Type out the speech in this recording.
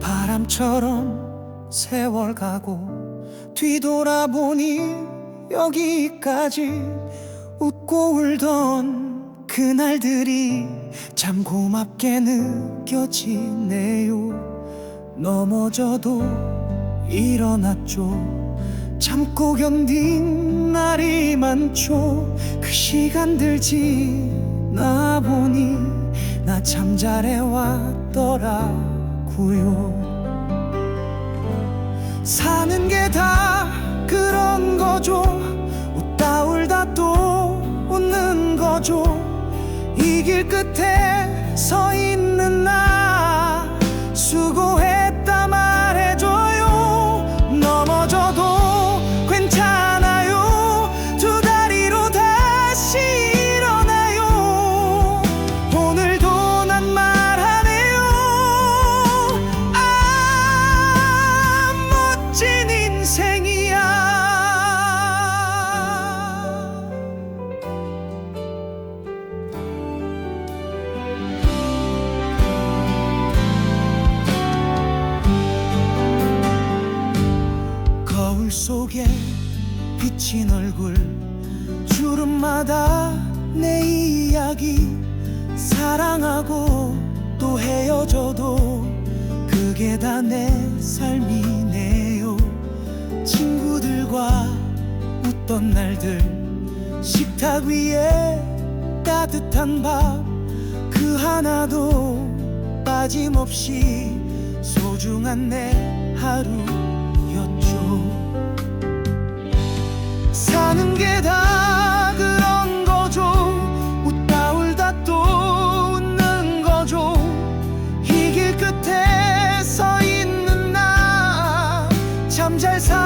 바람처럼 세월 가고 뒤돌아보니 여기까지 웃고 울던 그날들이 참 고맙게 느껴지네요. 넘어져도 일어났죠. 참고 견딘 날이 많죠. 그 시간들 지나보니 나 참 잘해왔더라고요. 사는 게 다 그런 거죠. 웃다 울다 또 웃는 거죠. 이길 끝에 서 있는 나 거울 속에 비친 얼굴. 주름마다 내 이야기 사랑하고 또 헤어져도 그게 다 내 삶이네요. 친구들과 웃던 날들 식탁 위에 따뜻한 밥 그 하나도 빠짐없이 소중한 내 하루 참 잘 살.